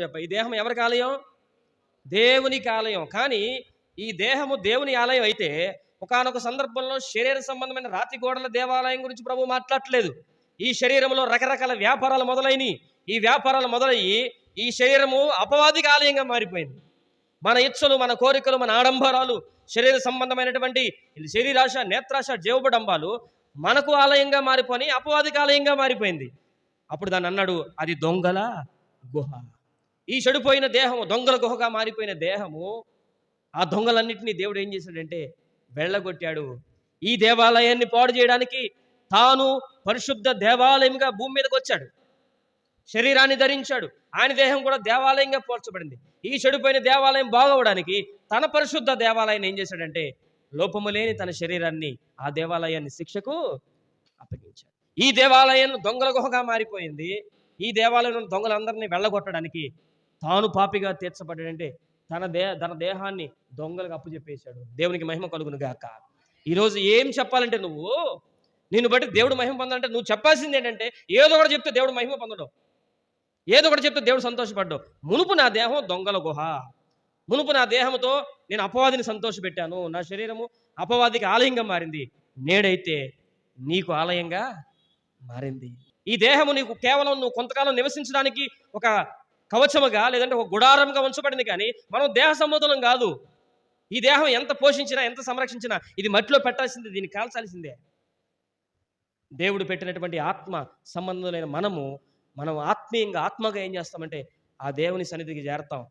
చెప్ప ఈ దేహం ఎవరికి ఆలయం? దేవునికి ఆలయం. కానీ ఈ దేహము దేవుని ఆలయం అయితే ఒకానొక సందర్భంలో శరీర సంబంధమైన రాతి గోడల దేవాలయం గురించి ప్రభు మాట్లాడలేదు ఈ శరీరంలో రకరకాల వ్యాపారాలు మొదలైనవి ఈ వ్యాపారాలు మొదలయ్యి ఈ శరీరము అపవాదికి ఆలయంగా మారిపోయింది. మన ఇచ్చలు మన కోరికలు మన ఆడంబరాలు శరీర సంబంధమైనటువంటి శరీరాశ నేత్రాశ జీవబడంబాలు మనకు ఆలయంగా మారిపోయి అపవాదికి ఆలయంగా మారిపోయింది. అప్పుడు దాన్ని అన్నాడు అది దొంగల గుహ. ఈ చెడిపోయిన దేహము దొంగల గుహగా మారిపోయిన దేహము ఆ దొంగలన్నింటినీ దేవుడు ఏం చేశాడంటే వెళ్ళగొట్టాడు. ఈ దేవాలయాన్ని పాడు చేయడానికి తాను పరిశుద్ధ దేవాలయంగా భూమి మీదకి వచ్చాడు. శరీరాన్ని ధరించాడు. ఆయన దేహం కూడా దేవాలయంగా పోల్చబడింది. ఈ చెడిపోయిన దేవాలయం బాగవడానికి తన పరిశుద్ధ దేవాలయాన్ని ఏం చేశాడంటే లోపము లేని తన శరీరాన్ని ఆ దేవాలయాన్ని శిక్షకు అప్పగించాడు. ఈ దేవాలయం దొంగల గుహగా మారిపోయింది. ఈ దేవాలయం దొంగలందరినీ వెళ్ళగొట్టడానికి తాను పాపిగా తీర్చబడ్డాడంటే తన దే తన దేహాన్ని దొంగలకు అప్పచెప్పేశాడు దేవునికి మహిమ కలుగును గాక. ఈరోజు ఏం చెప్పాలంటే నువ్వు? నిన్ను బట్టి దేవుడు మహిమ పొందాలంటే నువ్వు చెప్పాల్సింది ఏంటంటే ఏదో ఒకటి చెప్తే దేవుడు మహిమ పొందడం. ఏదో ఒకటి చెప్తే దేవుడు సంతోషపడ్డావు మునుపు నా దేహం దొంగల గుహ. మునుపు నా దేహంతో నేను అపవాదిని సంతోషపెట్టాను. నా శరీరము అపవాదికి ఆలయంగా మారింది. నేడైతే నీకు ఆలయంగా మారింది. ఈ దేహము నీకు కేవలం నువ్వు కొంతకాలం నివసించడానికి ఒక కవచముగా లేదంటే ఒక గుడారంగా ఉంచబడింది కానీ మనం దేహ సంబోధనం కాదు. ఈ దేహం ఎంత పోషించినా ఎంత సంరక్షించినా ఇది మట్టిలో పెట్టాల్సిందే దీన్ని కాల్చాల్సిందే. దేవుడు పెట్టినటువంటి ఆత్మ సంబంధమైన మనము మనం ఆత్మీయంగా ఆత్మగా ఏం చేస్తామంటే ఆ దేవుని సన్నిధికి చేరతాం.